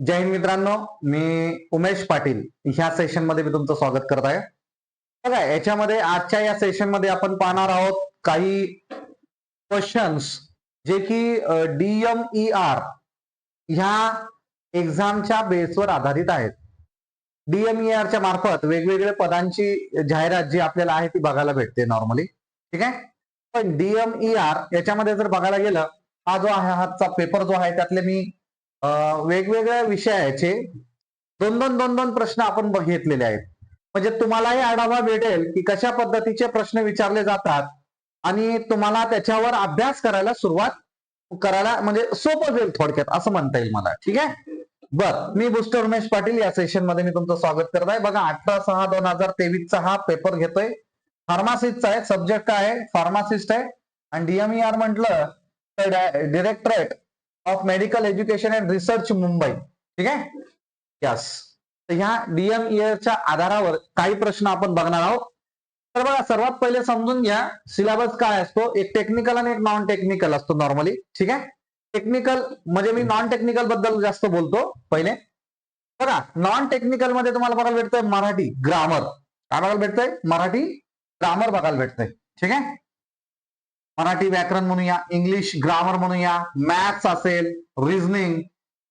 जय हिंद मित्रांनो मी उमेश पाटील. ह्या सेशनमध्ये मी तुमचं स्वागत करत आहे. बघा याच्यामध्ये आजच्या या सेशनमध्ये आपण पाहणार आहोत काही क्वेश्चन्स जे की डीएमई आर ह्या एक्झामच्या बेसवर आधारित आहेत. डीएमई आर च्या मार्फत वेगवेगळ्या पदांची जाहिरात जी आपल्याला आहे ती बघायला भेटते नॉर्मली ठीक आहे? पण डीएमई आर याच्यामध्ये जर बघायला गेलं हा जो आहे हातचा पेपर जो आहे त्यातले मी वेगवेगळ्या विषयाचे दोन दोन दोन दोन प्रश्न आपण बघितलेले आहेत. म्हणजे तुम्हालाही आढावा भेटेल की कशा पद्धतीचे प्रश्न विचारले जातात आणि तुम्हाला त्याच्यावर अभ्यास करायला सुरुवात करायला म्हणजे सोपं जाईल थोडक्यात असं म्हणता येईल मला. ठीक आहे? बर मी बुस्टर उमेश पाटील या सेशनमध्ये मी तुमचं स्वागत करत आहे. बघा अठरा सहा दोन हजार तेवीसचा हा पेपर घेतोय. फार्मासिस्टचा आहे सब्जेक्ट आहे? फार्मासिस्ट आहे. आणि डीएमई आर म्हटलं तर directorate of medical education and research Mumbai ठीक आहे? यस तर ह्या डीएमईच्या आधारावर काही प्रश्न आपण बघणार आहोत. तर बघा सर्वात पहिले समजून घ्या सिलेबस काय असतो? एक टेक्निकल आणि एक नॉन टेक्निकल असतो नॉर्मली ठीक आहे? टेक्निकल म्हणजे मी नॉन टेक्निकलबद्दल जास्त बोलतो पहिले. बघा नॉन टेक्निकलमध्ये तुम्हाला बघायला भेटतंय मराठी ग्रामर काय बघायला भेटतंय? मराठी ग्रामर बघायला भेटतंय. ठीक आहे? मराठी व्याकरण म्हणूया इंग्लिश ग्रामर म्हणूया मॅथ्स असेल रिझनिंग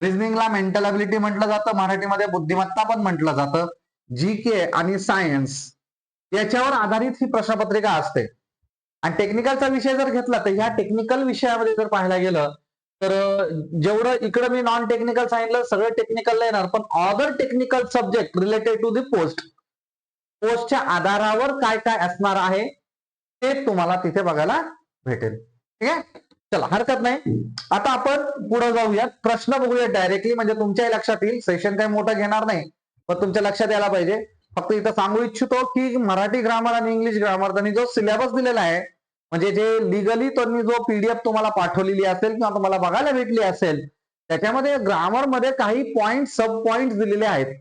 रिझनिंगला मेंटल अबिलिटी म्हटलं जातं मराठीमध्ये बुद्धिमत्ता पण म्हटलं जातं. जी के आणि सायन्स याच्यावर आधारित ही प्रश्नपत्रिका असते. आणि टेक्निकलचा विषय जर घेतला तर ह्या टेक्निकल विषयामध्ये जर पाहायला गेलं तर जेवढं इकडं मी नॉन टेक्निकल सांगितलं सगळं टेक्निकलला येणार पण other technical subject related to the post पोस्टच्या आधारावर काय काय असणार आहे ते तुम्हाला तिथे बघायला भेटेल. ठीक आहे? चला हरकत नाही. आता आपण पुढे जाऊयात. प्रश्न बघूया डायरेक्टली म्हणजे तुमच्याही लक्षात येईल. सेशन काही मोठं घेणार नाही. पण तुमच्या लक्षात यायला पाहिजे. फक्त इथं सांगू इच्छितो की मराठी ग्रामर आणि इंग्लिश ग्रामर त्यांनी जो सिलेबस दिलेला आहे म्हणजे जे लिगली त्यांनी जो पीडीएफ तुम्हाला पाठवलेली असेल किंवा तुम्हाला बघायला भेटली असेल त्याच्यामध्ये ग्रामरमध्ये काही पॉइंट सब पॉइंट दिलेले आहेत.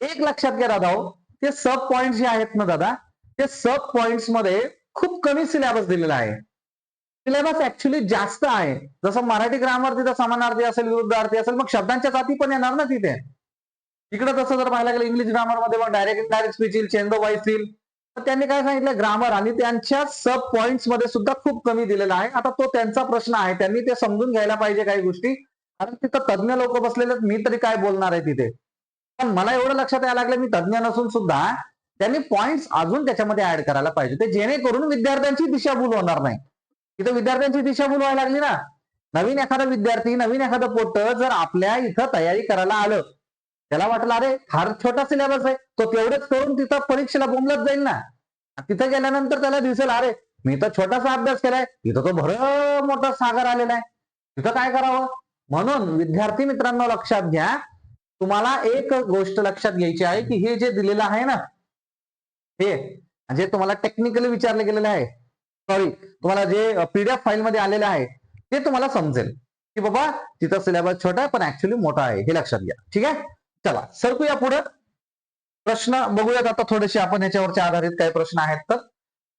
एक लक्षात घ्या दादा हो, ते सब पॉइंट जे आहेत ना दादा ते सब पॉइंटमध्ये खूप कमी सिलेबस दिलेला आहे. सिलेबस ऍक्च्युली जास्त आहे. जसं मराठी ग्रामर तिथं समानार्थी असेल विरुद्धार्थी असेल मग शब्दांच्या जाती पण येणार ना तिथे. इकडे तसं जर पाहायला गेलं इंग्लिश ग्रामरमध्ये मग डायरेक्ट डायरेक्ट स्पीच येईल चेंज वाईस येईल. तर त्यांनी काय सांगितलं? ग्रामर आणि त्यांच्या सब पॉइंट्समध्ये सुद्धा खूप कमी दिलेला आहे. आता तो त्यांचा प्रश्न आहे. त्यांनी ते समजून घ्यायला पाहिजे काही गोष्टी. कारण तिथं तज्ज्ञ लोक बसलेले मी तरी काय बोलणार आहे तिथे? पण मला एवढं लक्षात यायला लागलं मी तज्ज्ञ नसून सुद्धा त्यांनी पॉइंट्स अजून त्याच्यामध्ये ऍड करायला पाहिजे. ते जेणेकरून विद्यार्थ्यांची दिशाभूल होणार नाही. इथं विद्यार्थ्यांची दिशाभूल व्हायला लागली ना. नवीन एखादा विद्यार्थी नवीन एखादं पोट जर आपल्या इथं तयारी करायला आलं त्याला वाटलं अरे फार छोटा सिलेबस आहे. तो तेवढंच करून तिथं परीक्षेला बोंबलत जाईल ना. तिथं गेल्यानंतर त्याला दिसेल अरे मी तर छोटासा अभ्यास केलाय. इथं तो भर मोठा सागर आलेला आहे. तिथं काय करावं? म्हणून विद्यार्थी मित्रांनो लक्षात घ्या. तुम्हाला एक गोष्ट लक्षात घ्यायची आहे की हे जे दिलेलं आहे ना हे जे तुम्हाला टेक्निकली विचारले गेलेले आहे. सॉरी तुम्हाला जे पीडीएफ फाईल मध्ये आलेलं आहे ते तुम्हाला समजेल. की बाबा तिथं सिलेबस छोटा आहे पण ऍक्च्युली मोठा आहे. हे लक्षात घ्या. ठीक आहे? चला सरकूया पुढे. प्रश्न बघूयात आता थोडेसे आपण याच्यावरच्या आधारित काही प्रश्न आहेत तर.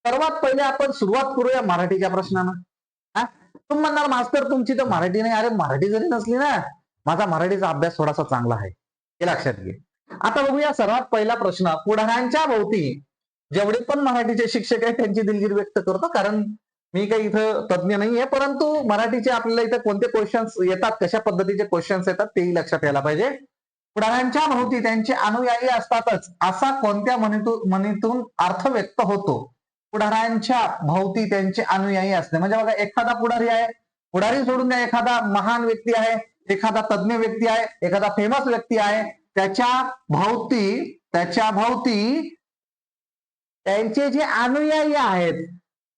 सर्वात पहिले आपण सुरुवात करूया मराठीच्या प्रश्नानं. तुम्ही म्हणणार मास्तर तुमची तर मराठी नाही. अरे मराठी जरी नसली ना माझा मराठीचा अभ्यास थोडासा चांगला आहे. हे लक्षात घे. आता बघूया सर्वात पहिला प्रश्न. पुढाऱ्यांच्या भोवती जेवढे पण मराठीचे शिक्षक आहेत त्यांची दिलगिरी व्यक्त करतो. कारण मी काही इथं तज्ज्ञ नाहीये परंतु मराठीचे आपल्याला इथं कोणते क्वेश्चन्स येतात कशा पद्धतीचे क्वेश्चन्स येतात तेही लक्षात यायला पाहिजे. पुढाऱ्यांच्या भोवती त्यांचे अनुयायी असतातच असा कोणत्या मनीतून म्हणीतून अर्थ व्यक्त होतो? पुढाऱ्यांच्या भोवती त्यांचे अनुयायी असणे. म्हणजे बघा एखादा पुढारी आहे पुढारी सोडून द्या एखादा महान व्यक्ती आहे एखादा तज्ज्ञ व्यक्ती आहे एखादा फेमस व्यक्ती आहे त्याच्या भोवती त्याच्या भोवती त्यांचे जे अनुयायी आहेत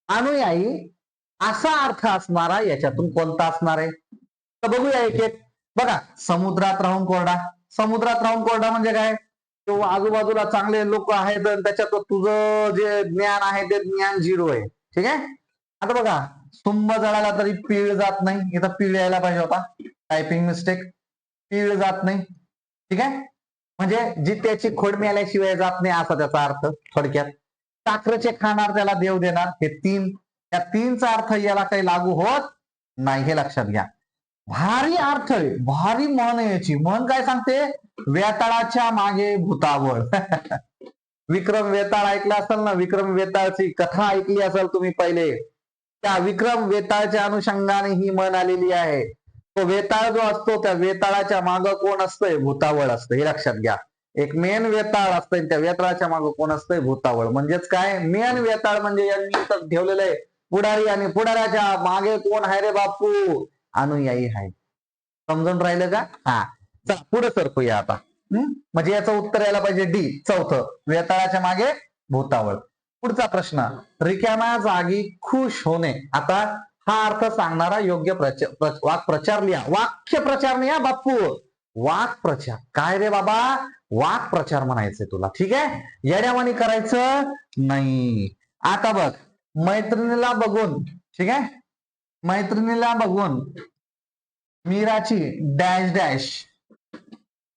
अनुयायी असा अर्थ असणारा याच्यातून कोणता असणार आहे? तर बघूया एक एक. बघा समुद्रात राहून कोरडा. समुद्रात राहून कोरडा म्हणजे काय? किंवा आजूबाजूला चांगले लोक आहेत आणि त्याच्यात तुझं जे ज्ञान आहे ते ज्ञान झिरो आहे. ठीक आहे? आता बघा सुंब जळाला तरी पीळ जात नाही. इथं पीळ यायला पाहिजे होता. टायपिंग मिस्टेक पीळ जात नाही. ठीक आहे? म्हणजे जित्याची खोड मिळाल्याशिवाय जात नाही असा त्याचा अर्थ थोडक्यात. साखरेचे खाणार त्याला देव देणार. हे तीन या तीनचा अर्थ याला काही लागू होत नाही हे लक्षात घ्या. भारी अर्थ आहे. भारी म्हण याची. म्हण काय सांगते? वेताळाच्या मागे भूतावळ. विक्रम वेताळ ऐकलं असेल ना? विक्रम वेताळची कथा ऐकली असेल तुम्ही पहिले. त्या विक्रम वेताळच्या अनुषंगाने ही म्हण आलेली आहे. तो वेताळ जो असतो त्या वेताळाच्या माग कोण असतंय? भूतावळ असतं हे लक्षात घ्या. एक मेन वेताळ असतंय त्या वेताळाच्या मागे कोण असतंय? भूतावळ. म्हणजेच काय? मेन वेताळ म्हणजे यांनी इथं ठेवलेलं आहे. पुढारी आणि पुढाऱ्याच्या मागे कोण आहे रे बापू? अनुयायी आहे समजून राहिलं का? हा. चला पुढे सरकूया आता. म्हणजे याचं उत्तर यायला पाहिजे डी चौथं. वेताळाच्या मागे भूतावळ. पुढचा प्रश्न. रिकाम्या जागी खुश होणे. आता हा अर्थ सांगणारा योग्य प्रचार प्र- वाक प्रचार लिहा. वाक्य प्रचार लिहा बापू. वाक प्रचार काय रे बाबा? वाक प्रचार म्हणायचंय तुला. ठीक आहे? येड्यावानी करायचं नाही. आता बघ मैत्रिणीला बघून ठीक आहे? मैत्रिणीला बघून मीराची डॅश डॅश.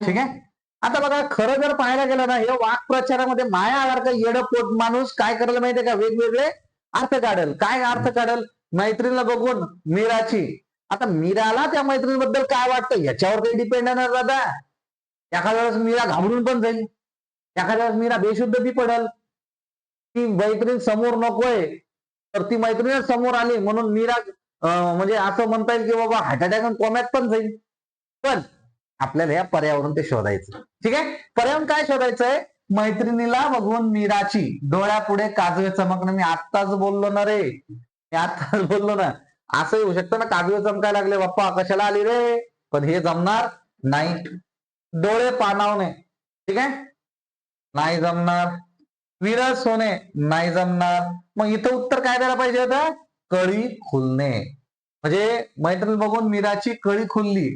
ठीक आहे? आता बघा खरं जर पाहायला गेलं ना हे वाक प्रचारामध्ये का येड पोट माणूस काय करायला माहितीये का? वेगवेगळे अर्थ काढल. काय अर्थ काढल? मैत्रिणीला बघून मीराची. आता मीराला त्या मैत्रिणीबद्दल काय वाटतं? याच्यावर काही डिपेंड आहे ना दादा. एखाद्या वेळेस मीरा घाबरून पण जाईल. एखाद्या वेळेस मीरा बेशुद्ध बी पडल. ती मैत्रीण समोर नकोय. तर ती मैत्रीण समोर आली म्हणून मीरा म्हणजे असं म्हणता येईल की बाबा हार्ट अटॅक कोम्यात पण जाईल. पण आपल्याला या पर्यावरण ते शोधायचं. ठीक आहे? पर्यावरण काय शोधायचंय? मैत्रिणीला बघून मीराची डोळ्यापुढे काजवे चमकणं. मी आत्ताच बोललो ना रे. मी आत्ताच बोललो ना. असं येऊ शकतं ना. काजवे चमकायला लागले. बाप्पा कशाला आली रे? पण हे जमणार नाही डोळे पानावणे. ठीक आहे? नाही जमणार. विरस होणे नाही जमणार. मग इथं उत्तर काय द्यायला पाहिजे होतं कळी खुलणे. म्हणजे मैत्रीण बघून मीराची कळी खुलली.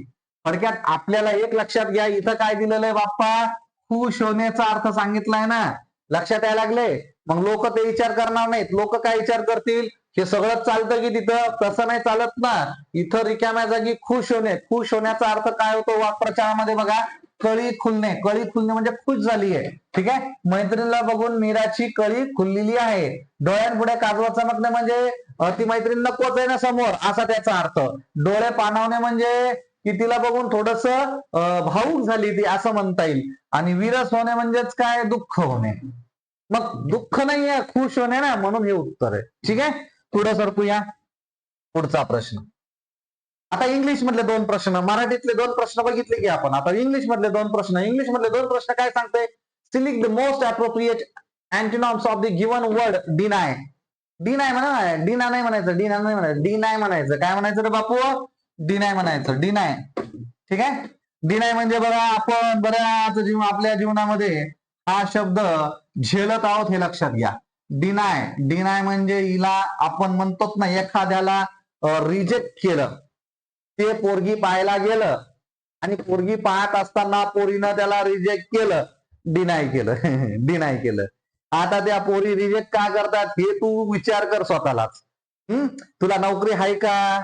थोडक्यात आपल्याला एक लक्षात घ्या इथं काय दिलेलं आहे बाप्पा? खुश होण्याचा अर्थ सांगितलाय ना? लक्षात यायला लागले मग लोक ते विचार करणार नाहीत. लोक काय विचार करतील? हे सगळं चालतं की तिथं? तसं नाही चालत ना. इथं रिकाम्या जागी खुश होणे खुश होण्याचा अर्थ काय होतो वाक्प्रचारामध्ये बघा. कळी खुलणे कळी खुलणे म्हणजे खुश झाली आहे. ठीक आहे? मैत्रिणीला बघून मीराची कळी खुललेली आहे. डोळ्यांपुढे काजवा चमकणे म्हणजे ती मैत्रीण नकोच आहे ना समोर असा त्याचा अर्थ. डोळे पाणावणे म्हणजे की तिला बघून थोडस भाऊक झाली ती असं म्हणता येईल. आणि विरस होणे म्हणजेच काय? दुःख होणे. मग दुःख नाहीये खुश होणे ना म्हणून हे उत्तर आहे. ठीक आहे? पुढे सरकूया. पुढचा प्रश्न. आता इंग्लिश मधले दोन प्रश्न मराठीतले दोन प्रश्न बघितले की आपण. आता इंग्लिश मधले दोन प्रश्न इंग्लिश मधले दोन प्रश्न काय सांगते? Select the most appropriate antonyms of the given word deny deny म्हणा डिना नाही म्हणायचं डिना नाही म्हणायचं डिनाय म्हणायचं. काय म्हणायचं रे बापू? डिनाय म्हणायचं डिनाय ठीक आहे? डिनाय म्हणजे बघा आपण बऱ्याच जीव आपल्या जीवनामध्ये हा शब्द झेलत आहोत हे लक्षात घ्या. डिनाय डिनाय म्हणजे हिला आपण म्हणतोच ना एखाद्याला रिजेक्ट केलं. ते पोरगी पाहायला गेलं आणि पोरगी पाहत असताना पोरीनं त्याला रिजेक्ट केलं. डिनाय केलं. डिनाय केलं. आता त्या पोरी रिजेक्ट का करतात हे तू विचार कर स्वतःलाच. हम्म? तुला नोकरी आहे का?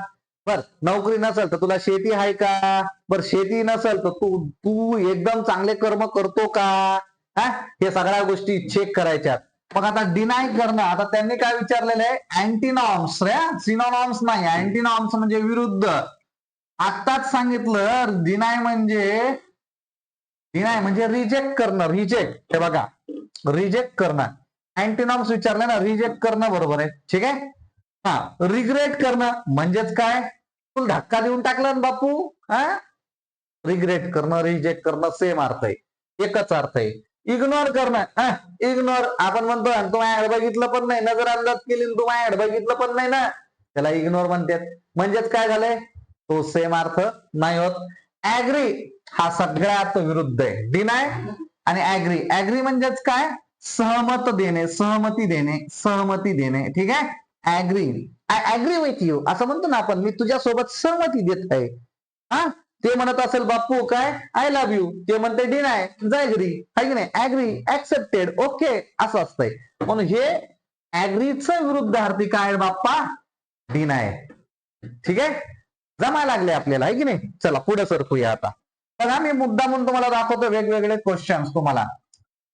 बर नोकरी नसेल तर तुला शेती आहे का? बर शेती नसेल तर तू तू एकदम चांगले कर्म करतो का? हा? हे सगळ्या गोष्टी चेक करायच्यात मग आता डिनाय करणं आता त्यांनी काय विचारलेलं आहे? अँटीनॉम्स रे. सिनॉनॉम्स नाही. अँटीनॉम्स म्हणजे विरुद्ध. आत्ताच सांगितलं डिनाय म्हणजे डिनाय म्हणजे रिजेक्ट करणं रिजेक्ट हे बघा रिजेक्ट करणं अँटीनॉम्स विचारलं ना रिजेक्ट करणं बरोबर आहे. ठीक आहे? हा रिग्रेट करणं म्हणजेच काय? तुला धक्का देऊन टाकला ना बापू हा? रिग्रेट करणं रिजेक्ट करणं सेम अर्थ आहे. एकच अर्थ आहे. इग्नोर करणं इग्नोर आपण म्हणतो आणि तू ऍड बघितलं पण नाही नजर अंदाज केली तुम्हाला तू ऍड बघितलं पण नाही ना? त्याला इग्नोर म्हणतात. म्हणजेच काय झालंय? तो सेम अर्थ नाही होत. ऍग्री हा सगळ्यात विरुद्ध आहे. डिनाय आणि ऍग्री ऍग्री म्हणजेच काय? सहमत देणे सहमती देणे सहमती देणे. ठीक आहे? Agree I agree with you असं म्हणतो ना आपण मी तुझ्या सोबत सहमती देत आहे. हा? ते म्हणत असेल बाप्पू काय? आय लव्ह यू ते म्हणते डिनाय जायग्री हाय की नाही? ऍग्री ऍक्सेप्टेड ओके असं असतंय. म्हणून हे ऍग्रीच विरुद्ध अर्थी काय आहे बाप्पा. डिनाय ठीक आहे? जमाय लागले आपल्याला आहे की नाही? चला पुढे सरकूया आता. बघा मी मुद्दा म्हणून तुम्हाला दाखवतो वेगवेगळे क्वेश्चन्स तुम्हाला.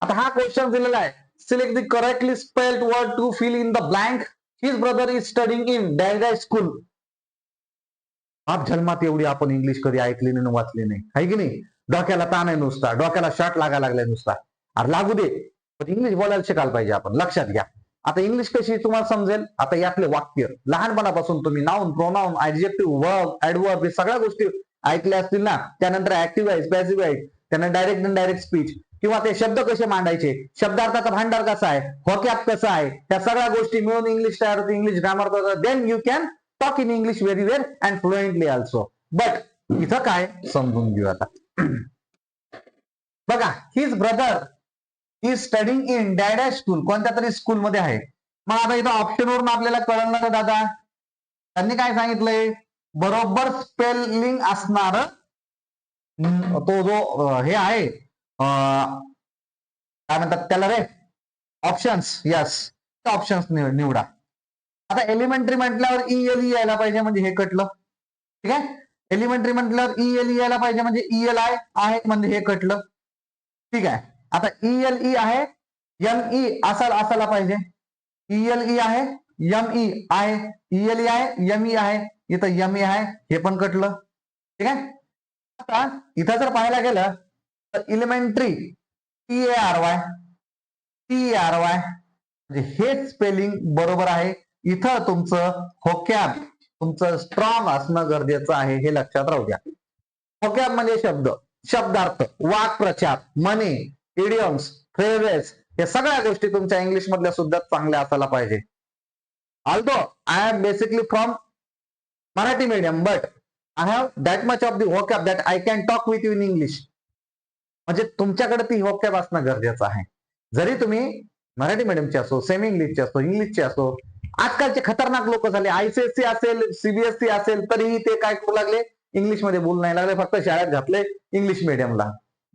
आता हा क्वेश्चन दिलेला आहे. Select the correctly spelled word to fill in the blank his brother is studying in dash school आप जन्मात एवढी आपण इंग्लिश कधी ऐकली नाही वाचली नाही. आहे की नाही? डोक्याला ताण आहे नुसता. डोक्याला शॉट लागायला लागलाय नुसता. अरे लागू दे. पण इंग्लिश बोलायला शिकायला पाहिजे आपण. लक्षात घ्या. आता इंग्लिश कशी तुम्हाला समजेल? आता यातले वाक्य. लहानपणापासून तुम्ही noun pronoun adjective verb adverb हे सगळ्या गोष्टी ऐकल्या असतील ना त्यानंतर ऍक्टिव्ह आहे पॅसिव्ह आहे त्यानंतर डायरेक्ट अँड डायरेक्ट स्पीच किंवा ते शब्द कसे मांडायचे? शब्दार्थाचा भांडार कसा आहे? होक्यात कसं आहे? त्या सगळ्या गोष्टी मिळून इंग्लिश तयार होते English grammar then you can talk in English very well and fluently also but इथं काय? समजून घेऊ आता. बघा his brother is studying in dash school कोणत्या तरी स्कूल मध्ये आहे. मग आता इथं ऑप्शन वरून आपल्याला कळलं ना दादा? त्यांनी काय सांगितलंय? बरोबर स्पेलिंग असणार तो जो हे आहे काय म्हणतात त्याला रे? ऑप्शन्स यस ऑप्शन्स निवडा. आता एलिमेंटरी म्हटल्यावर ई एल ई यायला पाहिजे म्हणजे हे कटलं. ठीक आहे? एलिमेंटरी म्हटल्यावर ई एल ई यायला पाहिजे म्हणजे ई एल आय आहे म्हणजे हे कटलं. ठीक आहे? आता ई ई आहे एम ई असायला असायला पाहिजे. ईएलई ई आहे एम ई आहे ईएलई ई आहे एम ई आहे इथं एम ई आहे हे पण कटलं. ठीक आहे? आता इथं जर पाहायला गेलं तर elementary T A R Y T R Y म्हणजे हे स्पेलिंग बरोबर आहे. इथं तुमचं होक्याब तुमचं स्ट्रॉंग असणं गरजेचं आहे हे लक्षात राहू द्या. होक्याब म्हणजे शब्द शब्दार्थ वाक्प्रचार मने इडियम्स फ्रेजेस या सगळ्या गोष्टी तुमच्या इंग्लिश मधल्या सुद्धा चांगल्या असायला पाहिजे. Although I am basically from Marathi medium but I have that much of the vocab that I can talk with you in English म्हणजे तुमच्याकडे ती वॉकॅप असणं गरजेचं आहे. जरी तुम्ही मराठी मीडियमचे असो सेमी इंग्लिशची असो इंग्लिशची असो आजकालचे खतरनाक लोक झाले. आयसीएससी असेल सीबीएसई असेल तरीही ते काय करू लागले? इंग्लिशमध्ये बोलू नाही लागले फक्त शाळेत घातले इंग्लिश मिडियमला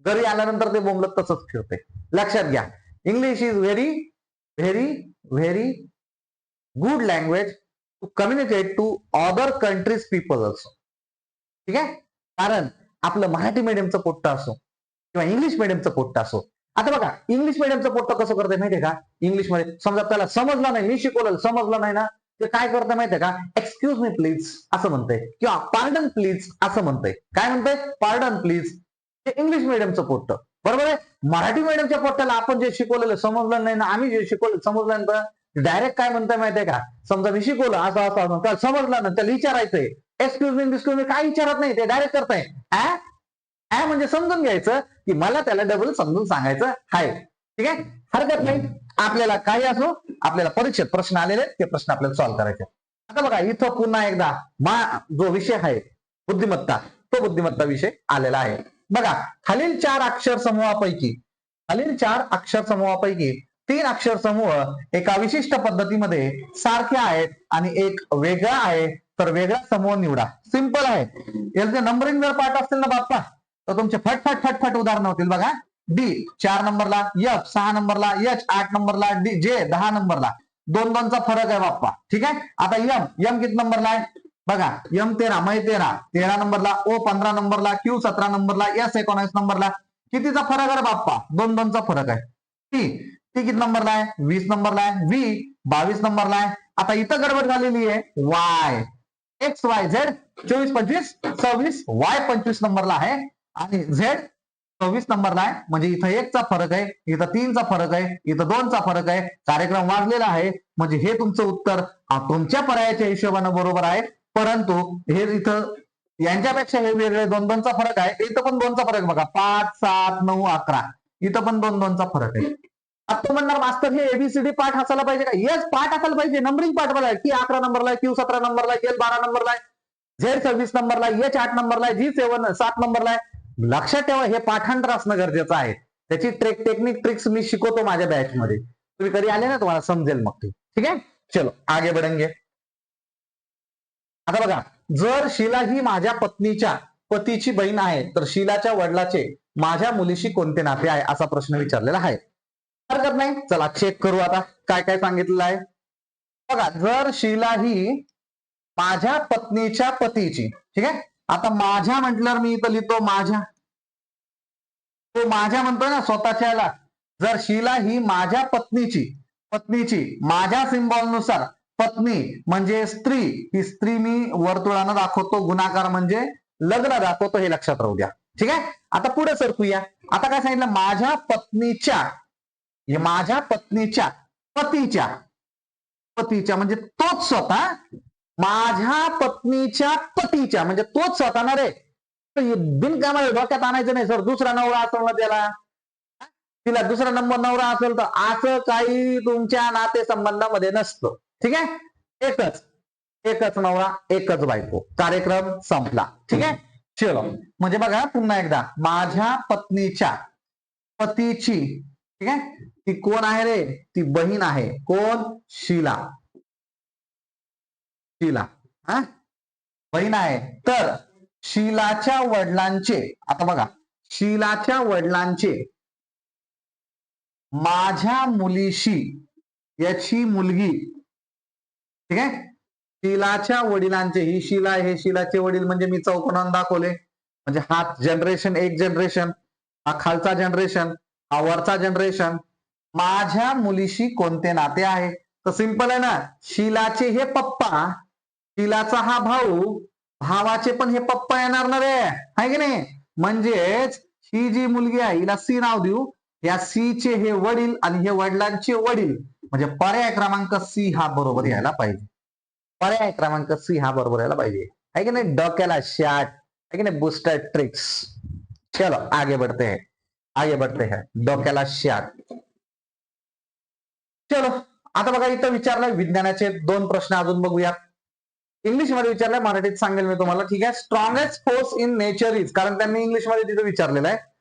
घरी आल्यानंतर ते बोंबलत तसंच फिरते. लक्षात घ्या. English is very very very good language to communicate to other countries people असो ठीक आहे? कारण आपलं मराठी मीडियमचं पोट्ट असो किंवा इंग्लिश मीडियमचं पोट्ट असो. आता बघा इंग्लिश मीडियमचं पोट्ट कसं करते माहितीये का? इंग्लिशमध्ये समजा त्याला समजलं नाही मी शिकवलं समजलं नाही ना ते काय करतं माहितीये का? एक्सक्यूज मी प्लीज असं म्हणते. किंवा पार्डन प्लीज असं म्हणते. काय म्हणते? पार्डन प्लीज इंग्लिश मिडियमचं पोट्ट. बरोबर आहे? मराठी मिडियमच्या पोट्टाला आपण जे शिकवलेलं समजलं नाही ना आम्ही जे शिकवलं समजलं नाही डायरेक्ट काय म्हणताय माहितीये का? समजा मी शिकवलं असं असं त्याला समजलं ना त्याला विचारायचंय. एक्सक्यूज मी डिस्क्यूज मी काय विचारत नाही ते डायरेक्ट करताय. ऍ ऍ म्हणजे समजून घ्यायचं की मला त्याला डबल समजून सांगायचं आहे. ठीक आहे? हरकत नाही. आपल्याला काही असो आपल्याला परीक्षेत प्रश्न आलेले ते प्रश्न आपल्याला सॉल्व्ह करायचे आता बघा इथं पुन्हा एकदा मा जो विषय आहे बुद्धिमत्ता तो बुद्धिमत्ता विषय आलेला आहे. बघा खालील चार अक्षर समूहापैकी खालील चार अक्षर समूहापैकी तीन अक्षर समूह एका विशिष्ट पद्धतीमध्ये सारखे आहेत आणि एक वेगळा आहे तर वेगळा समूह निवडा. सिंपल आहे. याचे नंबरिंग जर पाठ असतील ना बाप्पा तर तुमचे फटफट फटफट उदाहरण होतील बघा. डी चार नंबरला एफ सहा नंबरला एच आठ नंबरला डी जे दहा नंबरला दोन दोनचा फरक आहे बाप्पा. ठीक आहे? आता यम यम किती नंबरला आहे? बघा यम तेरा मै तेरा तेरा नंबरला ओ पंधरा नंबरला क्यू सतरा नंबरला एस एकोणावीस नंबरला. कितीचा फरक आहे बाप्पा? दोन दोनचा फरक आहे. टी टी किती नंबरला आहे वीस नंबरला आहे व्ही बावीस नंबरला आहे. आता इथं गडबड झालेली आहे. वाय एक्स वाय झेड चोवीस पंचवीस सव्वीस वाय पंचवीस नंबरला आहे. आणि झेड सव्वीस नंबरला आहे. म्हणजे इथं एकचा फरक आहे इथं तीनचा फरक आहे इथं दोनचा फरक आहे. कार्यक्रम वाजलेला आहे. म्हणजे हे तुमचं उत्तर तुमच्या पर्यायाच्या हिशोबानं बरोबर आहे. परंतु हे इथं यांच्यापेक्षा हे वेगळे दोन दोनचा फरक आहे. इथं पण दोनचा फरक बघा. पाच सात नऊ अकरा. इथं पण दोन दोनचा फरक आहे. आता म्हणणार मास्तर हे एबीसीडी पाठ असायला पाहिजे का? येस पाठ असायला पाहिजे. नंबरिंग पाठ बघा. की अकरा नंबरला क्यू सतरा नंबरला एल बारा नंबरला आहे झेड सव्वीस नंबरला एच आठ नंबरला जी सेवन सात नंबरला आहे. लक्षात ठेवा हे पाठांतर असणं गरजेचं आहे. त्याची ट्रेक टेक्निक ट्रिक्स मी शिकवतो माझ्या बॅच मध्ये. तुम्ही कधी आले ना तुम्हाला समजेल मग ते. ठीक आहे? चलो आगे बढेंगे. आता बघा जर शीला ही माझ्या पत्नीच्या पतीची बहीण आहे तर शिलाच्या वडिलाचे माझ्या मुलीशी कोणते नाते आहे असा प्रश्न विचारलेला आहे. हरकत नाही चला चेक करू आता काय काय सांगितलेलं आहे. बघा जर शीला ही माझ्या पत्नीच्या पतीची ठीक आहे? आता माझ्या म्हटल्यावर मी इथं लिहितो माझ्या. तो माझ्या म्हणतोय ना स्वतःच्याला जर शीला ही माझ्या पत्नीची पत्नीची माझ्या सिम्बॉलनुसार पत्नी म्हणजे स्त्री. ही स्त्री मी वर्तुळानं दाखवतो. गुणाकार म्हणजे लग्न दाखवतो हे लक्षात राहू द्या. ठीक आहे? आता पुढे सरकूया. आता काय सांगितलं? माझ्या पत्नीच्या माझ्या पत्नीच्या पतीच्या पतीच्या म्हणजे तोच स्वतः माझ्या पत्नीच्या पतीच्या म्हणजे तोच स्वतः ना रे. बिनकामाला डोक्यात आणायचं नाही सर. दुसरा नवरा असेल ना त्याला. तिला दुसरा नंबर नवरा असेल तर असं काही तुमच्या नातेसंबंधामध्ये नसतं. ठीक आहे? एकच. एकच नवरा एकच बायको. कार्यक्रम संपला. ठीक आहे? चलो. म्हणजे बघा पुन्हा एकदा. माझ्या पत्नीच्या पतीची ठीक आहे? ती कोण आहे रे? ती बहीण आहे. कोण? शीला. शिला. हा? बहीण आहे. तर शिलाच्या वडिलांचे आता बघा. शीलाच्या वडिलांचे माझ्या मुलीशी याची मुलगी ठीक आहे? शिलाच्या वडिलांचे ही शिला हे शिलाचे वडील म्हणजे मी चौकोनान दाखवले. म्हणजे हा जनरेशन एक जनरेशन हा खालचा जनरेशन हा वरचा जनरेशन माझ्या मुलीशी कोणते नाते आहे? तर सिंपल आहे ना शिलाचे हे पप्पा शिलाचा हा भाऊ भावाचे पण हे पप्पा येणार ना रे. आहे की नाही? म्हणजेच ही जी मुलगी आहे हिला सी नाव देऊ. या सी चे हे वडील आणि हे वडिलांचे वडील म्हणजे पर्याय क्रमांक सी हा बरोबर यायला पाहिजे. पर्याय क्रमांक सी हा बरोबर यायला पाहिजे. आहे की नाही? डोक्याला शॅट है कि नाही? बुस्टर ट्रिक्स चलो आगे बढ़ते हैं. आगे बढ़ते हैं. डोक्याला शॅट चलो आता बघा इथं विचारलंय विज्ञानाचे दोन प्रश्न अजून बघूयात. इंग्लिशमध्ये विचारलंय मराठीत सांगेल मी तुम्हाला. ठीक आहे? Strongest force in nature is कारण त्यांनी इंग्लिशमध्ये तिथं विचारलेलं आहे.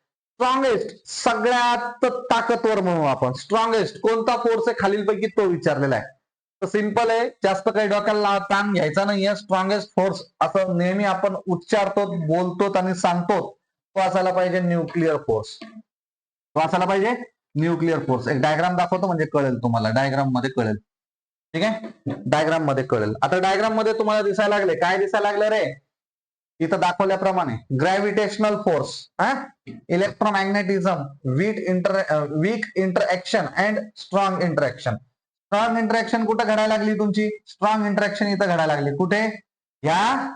स्ट्रॉंगेस्ट सगळ्यात ताकदवर म्हणू आपण. स्ट्रॉंगेस्ट कोणता फोर्स आहे खालीलपैकी तो विचारलेला आहे. तर सिंपल आहे. जास्त काही डोक्याला ताण घ्यायचा नाहीये. स्ट्रॉंगेस्ट फोर्स असं नेहमी आपण उच्चारतो बोलतो आणि सांगतो तो असायला पाहिजे न्यूक्लिअर फोर्स तो असायला पाहिजे न्यूक्लिअर फोर्स एक डायग्राम दाखवतो म्हणजे कळेल तुम्हाला. डायग्राममध्ये कळेल. ठीक आहे? डायग्राममध्ये कळेल. आता डायग्राममध्ये तुम्हाला दिसायला लागले. काय दिसायला लागले रे? इथं दाखवल्याप्रमाणे gravitational force electromagnetism weak inter weak interaction and strong interaction strong interaction कुठं घडायला लागली तुमची? स्ट्रॉंग इंटरॅक्शन इथं घडायला लागली. कुठे? या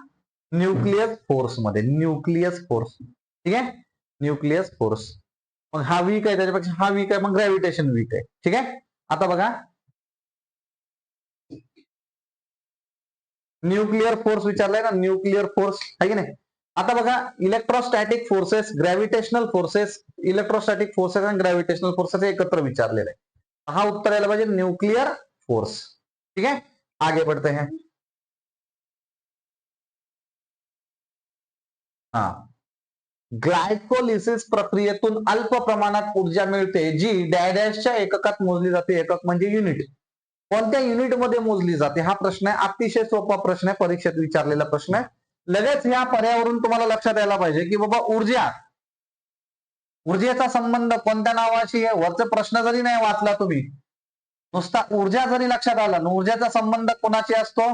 न्यूक्लियस फोर्समध्ये. न्यूक्लियस फोर्स ठीक आहे? न्यूक्लियस फोर्स मग हा वीक आहे त्याच्यापेक्षा हा वीक आहे मग ग्रॅव्हिटेशन वीक आहे. ठीक आहे? आता बघा. न्यूक्लिअर फोर्स विचारलाय ना न्यूक्लिअर फोर्स आहे की नाही? आता बघा electrostatic forces gravitational forces electrostatic forces आणि ग्रॅव्हिटेशनल फोर्सेस एकत्र विचारलेले आहे. हा उत्तर यायला पाहिजे न्यूक्लिअर फोर्स. ठीक आहे? आगे बढ़ते हैं. हा. ग्लायकोलिसिस प्रक्रियेतून अल्प प्रमाणात ऊर्जा मिळते जी डॅडॅशच्या एककात मोजली जाते एकक म्हणजे युनिट कोणत्या युनिटमध्ये मोजली जाते? हा प्रश्न आहे. अतिशय सोपा प्रश्न आहे. परीक्षेत विचारलेला प्रश्न आहे. लगेच ह्या पर्यावरून तुम्हाला लक्षात यायला पाहिजे की बाबा ऊर्जा ऊर्जेचा संबंध कोणत्या नावाशी आहे? वरचा प्रश्न जरी नाही वाचला तुम्ही नुसता ऊर्जा जरी लक्षात आला ना ऊर्जेचा संबंध कोणाशी असतो?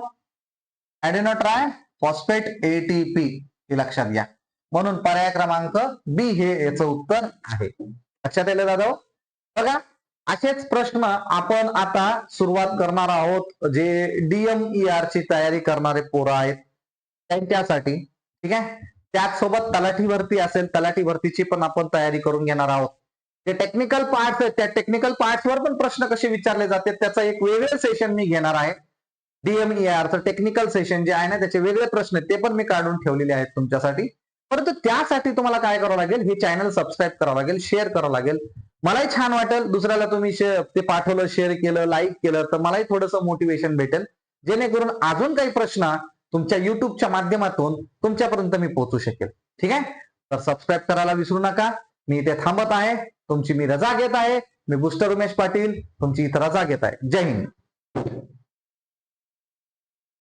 ऍडेनोट्राय फॉस्फेट एटीपी हे लक्षात घ्या. म्हणून पर्याय क्रमांक बी हे याचं उत्तर आहे. लक्षात येईल दादा हो? बघा. असेच प्रश्न आपण आता सुरुवात करणार आहोत जे डीएमईआर ची तयारी करणारे पोरं आहेत त्यांच्यासाठी ठीक आहे? त्याचसोबत तलाठी भरती असेल तलाठी भरतीची पण आपण तयारी करून घेणार आहोत. जे टेक्निकल पार्ट आहेत त्या टेक्निकल पार्ट्सवर पण प्रश्न कसे विचारले जाते त्याचं एक वेगळं सेशन मी घेणार आहे. डीएमईआरचं टेक्निकल सेशन जे आहे ना त्याचे वेगळे प्रश्न आहेत ते पण मी काढून ठेवलेले आहेत तुमच्यासाठी. परंतु त्यासाठी तुम्हाला काय करावं लागेल हे चॅनल सबस्क्राईब करावं लागेल शेअर करावं लागेल. मलाही छान वाटेल. दुसऱ्याला तुम्ही ते पाठवलं शेअर केलं लाईक केलं तर मलाही थोडंसं मोटिवेशन भेटेल. जेणेकरून अजून काही प्रश्न तुमच्या युट्यूबच्या माध्यमातून तुमच्यापर्यंत मी पोहोचू शकेल. ठीक आहे? तर सबस्क्राईब करायला विसरू नका. मी इथे थांबत आहे. तुमची मी रजा घेत आहे. मी बुस्टर उमेश पाटील तुमची इथं रजा घेत आहे. जय हिंद.